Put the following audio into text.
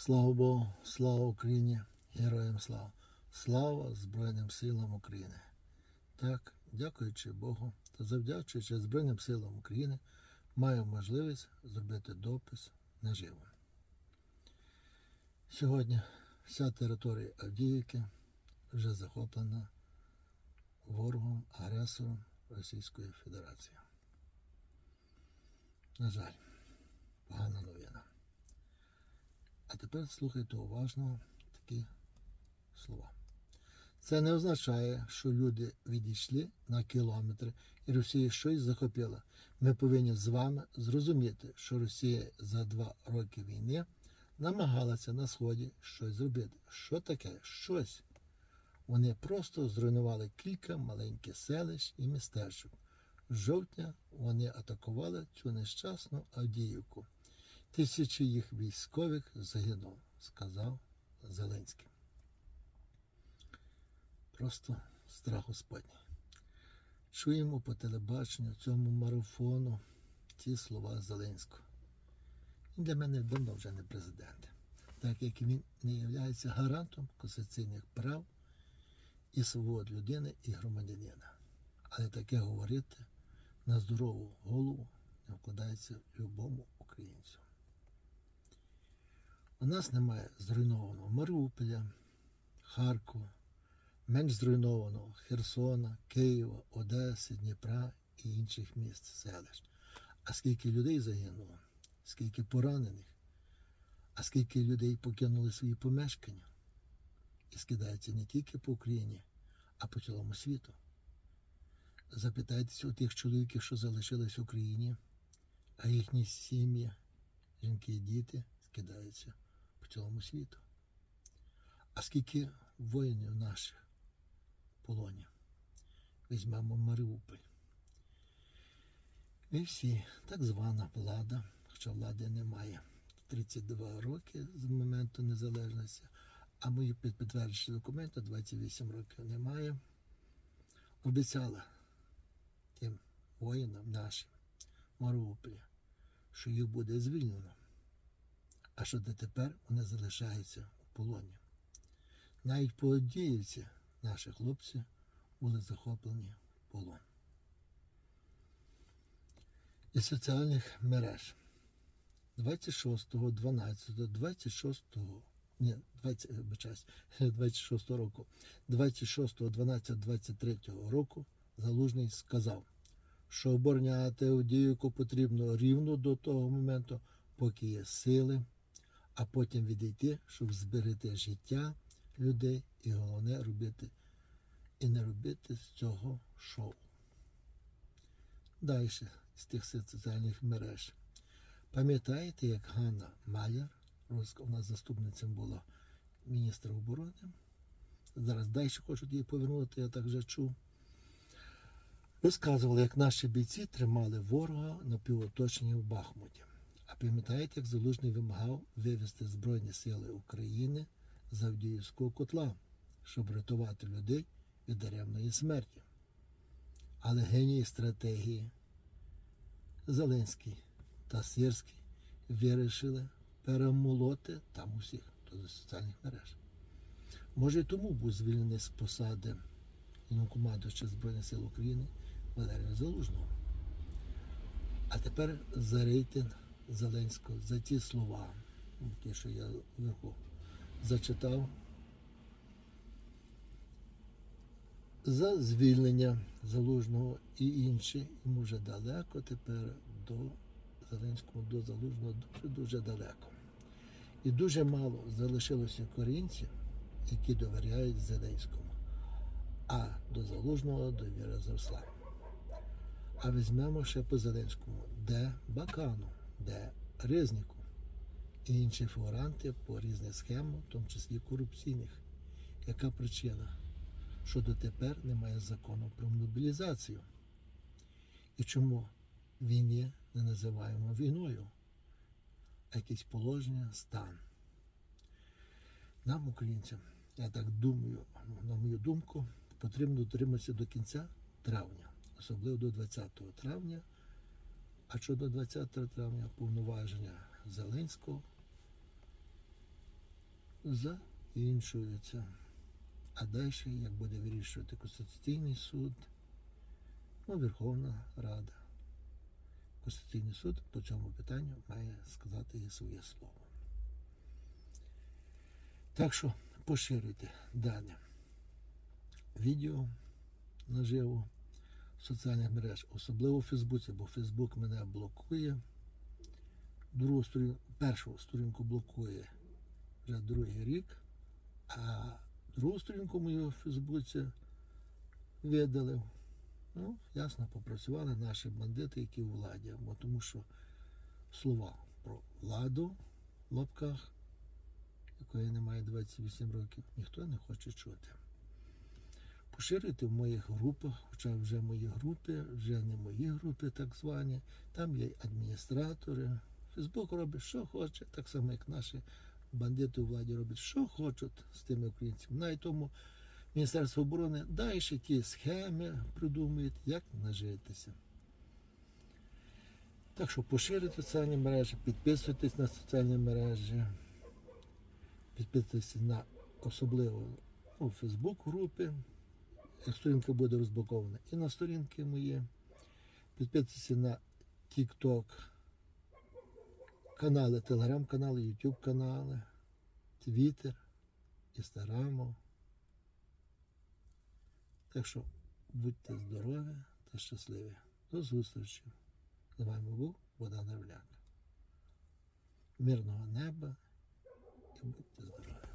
Слава Богу, слава Україні, героям слава, слава Збройним силам України. Так, дякуючи Богу та завдячуючи Збройним силам України, маю можливість зробити допис наживо. Сьогодні вся територія Авдіївки вже захоплена ворогом, агресором Російської Федерації. На жаль, погана новина. Тепер слухайте уважно такі слова. Це не означає, що люди відійшли на кілометри і Росія щось захопила. Ми повинні з вами зрозуміти, що Росія за два роки війни намагалася на Сході щось зробити. Що таке? Щось. Вони просто зруйнували кілька маленьких селищ і містечок. З жовтня вони атакували цю нещасну Авдіївку. Тисячі їх військових загинуло, сказав Зеленський. Просто страх Господній. Чуємо по телебаченню цьому марафону ці слова Зеленського. Він для мене давно вже не президент, так як він не є гарантом конституційних прав і свобод людини і громадянина. Але таке говорити на здорову голову не вкладається любому українцю. Нас немає зруйнованого Маріуполя, Харкова, менш зруйнованого Херсона, Києва, Одеси, Дніпра і інших міст, селищ. А скільки людей загинуло, скільки поранених, а скільки людей покинули свої помешкання і скидаються не тільки по Україні, а по цілому світу. Запитайтеся у тих чоловіків, що залишились в Україні, а їхні сім'ї, жінки і діти скидаються по цілому світу. А скільки воїнів наших в полоні? Візьмемо Маріуполь. І всі, так звана влада, хоча влади немає. 32 роки з моменту незалежності, а мої підтверджені документи 28 років немає. Обіцяла тим воїнам нашим Маріуполі, що їх буде звільнено, а що дотепер вони залишаються у полоні. Навіть по Одіївці наші хлопці були захоплені в полон. Із соціальних мереж 26, 12, 26, ні, 20, 26 року, 26, 12, 23 року Залужний сказав, що обороняти Авдіївку потрібно рівно до того моменту, поки є сили, а потім відійти, щоб зберегти життя людей і головне робити і не робити з цього шоу. Далі з тих соціальних мереж. Пам'ятаєте, як Ганна Маляр, руська у нас заступниця була міністра оборони? Зараз далі хочуть її повернути, я так вже чув. Розказували, як наші бійці тримали ворога на півоточенні в Бахмуті. Пам'ятаєте, як Залужний вимагав вивести Збройні Сили України з Авдіївського котла, щоб рятувати людей від даремної смерті. Але генії стратегії Зеленський та Сирський вирішили перемолоти там усіх до соціальних мереж. Може, і тому був звільнений з посади командуюча Збройних сил України Валерія Залужного. А тепер за рейтинг Зеленського, за ті слова, ті, що я вверху зачитав, за звільнення Залужного і інші, йому вже далеко тепер до Зеленського, до Залужного дуже-дуже далеко. І дуже мало залишилося українців, які довіряють Зеленському. А до Залужного довіра зросла. А візьмемо ще по Зеленському, де Бакану, де Ризнику і інші фігуранти по різних схемах, в тому числі корупційних. Яка причина? Що дотепер немає закону про мобілізацію. І чому війні не називаємо війною, а якесь положення, стан. Нам, українцям, я так думаю, на мою думку, потрібно дотриматися до кінця травня, особливо до 20 травня. А що до 20 травня повноваження Зеленського закінчується. А далі, як буде вирішувати Конституційний суд, ну, Верховна Рада. Конституційний суд по цьому питанню має сказати своє слово. Так що поширюйте дане відео наживо соціальних мереж, особливо в Фейсбуці, бо Фейсбук мене блокує. Другу сторінку, першу сторінку блокує вже другий рік, а другу сторінку мою в Фейсбуці видалив. Ну, ясно, попрацювали наші бандити, які у владі. Бо тому що слова про владу в лапках, якої немає 28 років, ніхто не хоче чути. Поширюйте в моїх групах, хоча вже мої групи, вже не мої групи так звані. Там є адміністратори. Фейсбук робить, що хоче, так само, як наші бандити у владі роблять, що хочуть з тими українцями. Навіть тому Міністерство оборони далі ті схеми придумують, як нажитися. Так що поширюйте соціальні мережі, підписуйтесь на соціальні мережі, підписуйтесь на особливо у Фейсбук групи, як сторінка буде розблокована, і на сторінки мої. Підписуйтесь на TikTok, канали, телеграм-канали, YouTube канали, Twitter, Інстаграму. Так що будьте здорові та щасливі. До зустрічі. З вами був Богдан Гавляк. Мирного неба і будьте здорові.